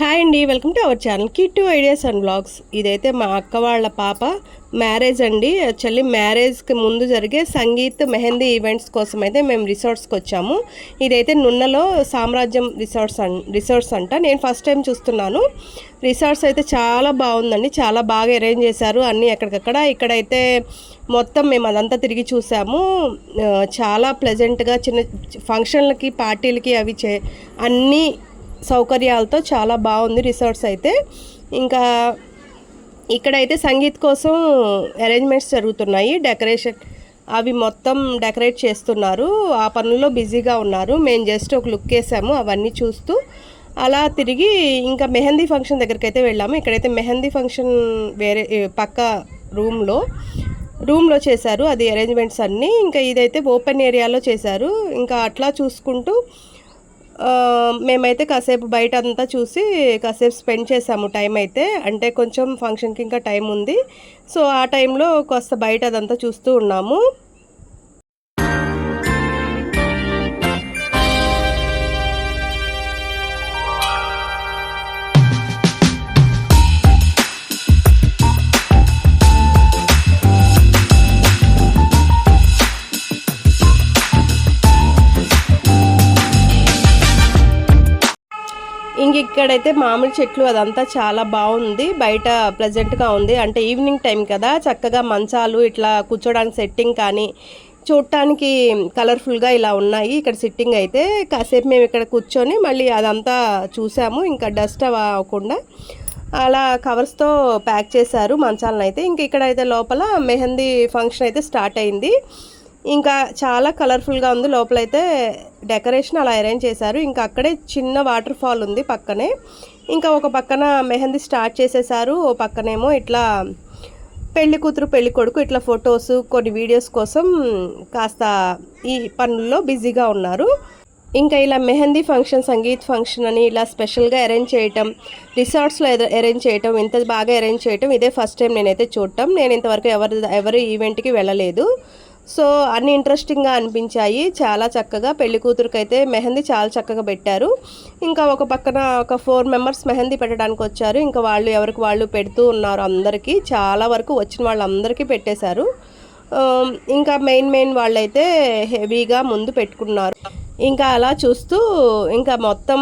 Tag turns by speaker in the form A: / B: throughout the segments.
A: Hi అండి welcome to our channel Kittu ideas and blogs. ఇదైతే మా అక్క వాళ్ళ పాప మ్యారేజ్ అండి. యాక్చువల్లీ మ్యారేజ్కి ముందు జరిగే సంగీత్ మెహందీ ఈవెంట్స్ కోసం అయితే మేము రిసార్ట్స్కి వచ్చాము. ఇదైతే నున్నలో సామ్రాజ్యం రిసార్ట్స్ అన్ రిసార్ట్స్ అంట. నేను ఫస్ట్ టైం చూస్తున్నాను. రిసార్ట్స్ అయితే చాలా బాగుందండి. చాలా బాగా అరేంజ్ చేశారు. అన్నీ ఎక్కడికక్కడ. ఇక్కడైతే మొత్తం మేము అదంతా తిరిగి చూసాము. చాలా ప్లెజెంట్గా చిన్న ఫంక్షన్లకి పార్టీలకి అవి చే అన్నీ సౌకర్యాలతో చాలా బాగుంది రిసార్ట్స్ అయితే. ఇంకా ఇక్కడైతే సంగీత్ కోసం అరేంజ్మెంట్స్ జరుగుతున్నాయి డెకరేషన్ అవి మొత్తం డెకరేట్ చేస్తున్నారు. ఆ పనుల్లో బిజీగా ఉన్నారు. మేము జస్ట్ ఒక లుక్ వేసాము అవన్నీ చూస్తూ అలా తిరిగి ఇంకా మెహందీ ఫంక్షన్ దగ్గరికి అయితే వెళ్ళాము. ఇక్కడైతే మెహందీ ఫంక్షన్ వేరే పక్క రూమ్లో రూమ్లో చేశారు. అది అరేంజ్మెంట్స్ అన్నీ. ఇంకా ఇదైతే ఓపెన్ ఏరియాలో చేశారు. ఇంకా అట్లా చూసుకుంటూ మేమైతే కాసేపు బయట అంతా చూసి కాసేపు స్పెండ్ చేసాము టైం అయితే. అంటే కొంచెం ఫంక్షన్కి ఇంకా టైం ఉంది. సో ఆ టైంలో కాస్త బయట అదంతా చూస్తూ ఉన్నాము. ఇక్కడైతే మామిడి చెట్లు అదంతా చాలా బాగుంది. బయట ప్లెజెంట్గా ఉంది. అంటే ఈవినింగ్ టైం కదా. చక్కగా మంచాలు ఇట్లా కూర్చోడానికి సెట్టింగ్ కానీ చూడటానికి కలర్ఫుల్గా ఇలా ఉన్నాయి. ఇక్కడ సిట్టింగ్ అయితే కాసేపు మేము ఇక్కడ కూర్చొని మళ్ళీ అదంతా చూసాము. ఇంకా డస్ట్ అవ్వకుండా అలా కవర్స్తో ప్యాక్ చేశారు మంచాలను అయితే. ఇంక ఇక్కడైతే లోపల మెహందీ ఫంక్షన్ అయితే స్టార్ట్ అయింది. ఇంకా చాలా కలర్ఫుల్గా ఉంది. లోపలైతే డెకరేషన్ అలా అరేంజ్ చేశారు. ఇంకా అక్కడే చిన్న వాటర్ ఫాల్ ఉంది పక్కనే. ఇంకా ఒక పక్కన మెహందీ స్టార్ట్ చేసేసారు. ఓ పక్కనేమో ఇట్లా పెళ్ళి కూతురు పెళ్ళి కొడుకు ఇట్లా ఫొటోస్ కొన్ని వీడియోస్ కోసం కాస్త ఈ పనుల్లో బిజీగా ఉన్నారు. ఇంకా ఇలా మెహందీ ఫంక్షన్ సంగీత్ ఫంక్షన్ అని ఇలా స్పెషల్గా అరేంజ్ చేయటం రిసార్ట్స్లో అరేంజ్ చేయటం ఇంత బాగా అరేంజ్ చేయటం ఇదే ఫస్ట్ టైం నేనైతే చూడటం. నేను ఇంతవరకు ఎవరి ఎవరి ఈవెంట్కి వెళ్ళలేదు. సో అన్ని ఇంట్రెస్టింగ్గా అనిపించాయి. చాలా చక్కగా పెళ్ళి కూతురికి అయితే మెహందీ చాలా చక్కగా పెట్టారు. ఇంకా ఒక పక్కన ఒక ఫోర్ మెంబర్స్ మెహందీ పెట్టడానికి వచ్చారు. ఇంకా వాళ్ళు ఎవరికి వాళ్ళు పెడుతూ ఉన్నారు అందరికీ. చాలా వరకు వచ్చిన వాళ్ళందరికీ పెట్టేశారు. ఇంకా మెయిన్ మెయిన్ వాళ్ళైతే హెవీగా ముందు పెట్టుకున్నారు. ఇంకా అలా చూస్తూ ఇంకా మొత్తం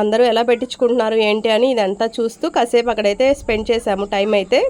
A: అందరూ ఎలా పెట్టించుకుంటున్నారు ఏంటి అని ఇదంతా చూస్తూ కాసేపు అక్కడైతే స్పెండ్ చేశాము టైం అయితే.